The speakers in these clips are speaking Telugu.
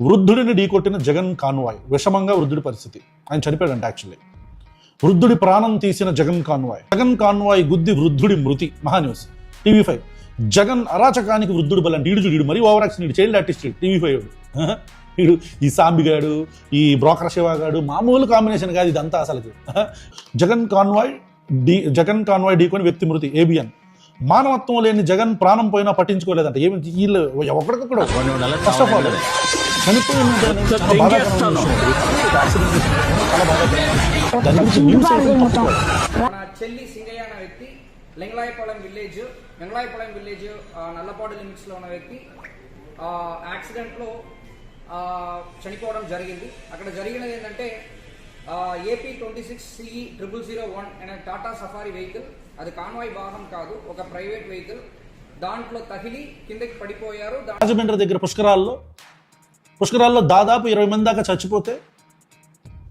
వృద్ధుడిని ఢీకొట్టిన జగన్ కాన్వాయ్. విషమంగా వృద్ధుడి పరిస్థితి. ఆయన చనిపోయాడంట యాక్చువల్లీ వృద్ధుడి ప్రాణం తీసిన జగన్ కాన్వాయ్. జగన్ కాన్వాయ్ గుద్ది వృద్ధుడి మృతి. Maha news. TV five. Jagan అరాచకానికి వృద్ధుడు బలంటే ఈడు ఈడు మరీ ఓవర్ యాక్షన్. ఈడు చైల్డ్ ఆర్టిస్ట్ టీవీ ఫైవ్ వీడు. ఈ సాంబిగాడు ఈ బ్రోకర్ శివగాడు మామూలు కాంబినేషన్ కాదు ఇదంతా అసలుకి. జగన్ కాన్వాయ్ డి జగన్ కాన్వాయ్ ఢీకొని వ్యక్తి మృతి. ఏబిఎన్. మానవత్వం లేని జగన్ ప్రాణం పోయినా పట్టించుకోలేదంట. ఏమి వీళ్ళు ఒకరికొకడు ఫస్ట్ ఆఫ్ ఆల్ చెల్లి సింగయ్య అనే వ్యక్తి లింగలాయపాలెం విలేజ్ లింగలాయపాలెం విలేజ్ నల్లపాడు లిమిట్స్లో ఉన్న వ్యక్తి ఆ, యాక్సిడెంట్లో ఆ, చనిపోవడం జరిగింది. అక్కడ జరిగినది ఏంటంటే AP twenty six CE triple zero one అనే టాటా సఫారీ వెహికల్. అది కాన్వాయ్ వాహనం కాదు ఒక ప్రైవేట్ వెహికల్. దాంట్లో తగిలి కిందకి పడిపోయారు. రాజమండ్రి దగ్గర పుష్కరాల్లో పుష్కరాల్లో దాదాపు ఇరవై మంది దాకా చచ్చిపోతే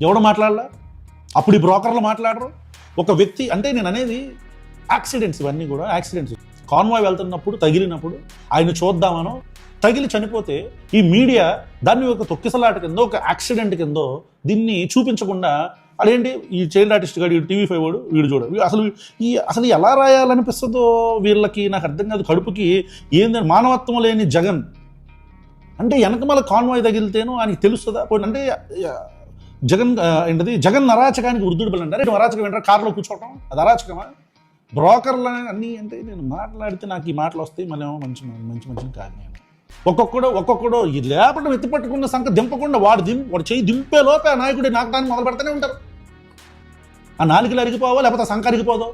ఎవడు మాట్లాడలా? అప్పుడు ఈ బ్రోకర్లు మాట్లాడరు. ఒక వ్యక్తి అంటే నేను అనేది యాక్సిడెంట్స్ ఇవన్నీ కూడా యాక్సిడెంట్స్. కాన్వాయ్ వెళ్తున్నప్పుడు తగిలినప్పుడు ఆయన చూద్దామనో తగిలి చనిపోతే ఈ మీడియా దాన్ని ఒక తొక్కిసలాట కిందో ఒక యాక్సిడెంట్ కిందో దీన్ని చూపించకుండా అదేంటి ఈ చైల్డ్ ఆర్టిస్ట్ గాడు టీవీ ఫైవ్ వాడు వీడు చూడు. అసలు ఈ అసలు ఎలా రాయాలనిపిస్తుందో వీళ్ళకి నాకు అర్థం కాదు. కడుపుకి ఏందని మానవత్వం లేని జగన్. అంటే వెనకమల కాన్వాయ్ తగిలితేనో ఆయనకి తెలుస్తుందా? అంటే జగన్ ఏంటది? జగన్ అరాచకానికి వృద్ధుడు పిల్లండి అరే అరాచకం ఏంటారు? కారులో కూర్చోవటం? అది అరాచకమా? బ్రోకర్లు అన్నీ అంటే నేను మాట్లాడితే నాకు ఈ మాటలు వస్తాయి మనమేమో మంచి మంచి మంచి కాదు నేను. ఒక్కొక్కడు ఒక్కొక్కడో ఈ లేపడం ఎత్తిపట్టుకున్న సంఖ్య సంఖ దింపకుండా వాడు దిం వాడు చెయ్యి దింపే లోపే ఆ నాయకుడి నాకడానికి మొదలు పెడతానే ఉంటారు. ఆ నాలుగులు అరిగిపోవో లేకపోతే సంఖ అరిగిపోదో?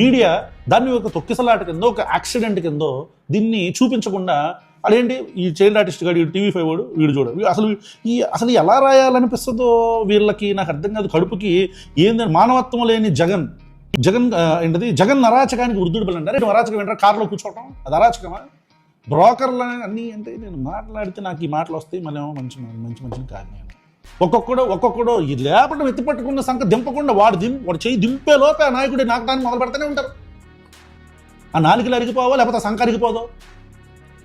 మీడియా దాన్ని ఒక తొక్కిసలాట కిందో ఒక యాక్సిడెంట్ కిందో దీన్ని చూపించకుండా అదేంటి? ఈ చైల్డ్ ఆర్టిస్ట్ గాడు టీవీ ఫైవ్ వాడు వీడు చూడు. అసలు ఈ అసలు ఎలా రాయాలనిపిస్తుందో వీళ్ళకి నాకు అర్థం కాదు. కడుపుకి ఏందని మానవత్వం లేని జగన్. జగన్ ఏంటది? జగన్ అరాచకానికి వృద్ధుడు పిల్లంటే అరే అరాచకం ఏంటారు? కారులో కూర్చోవటం? అది అరాచకమా? బ్రోకర్లు అన్నీ అంటే నేను మాట్లాడితే నాకు ఈ మాటలు వస్తాయి మనమేమో మంచి మంచి మంచి కాదు నేను. ఒక్కొక్కడు ఒక్కొక్కడు ఈ లేపడం ఎత్తిపట్టుకున్న సంఖ్య సంఖ దింపకుండా వాడు దిం వాడు చెయ్యి దింపే లోపే ఆ నాయకుడి నాకడానికి మొదలు పెడతానే ఉంటారు. ఆ నాలుగులు అరిగిపోవో లేకపోతే ఆ సంఖ అరిగిపోదో?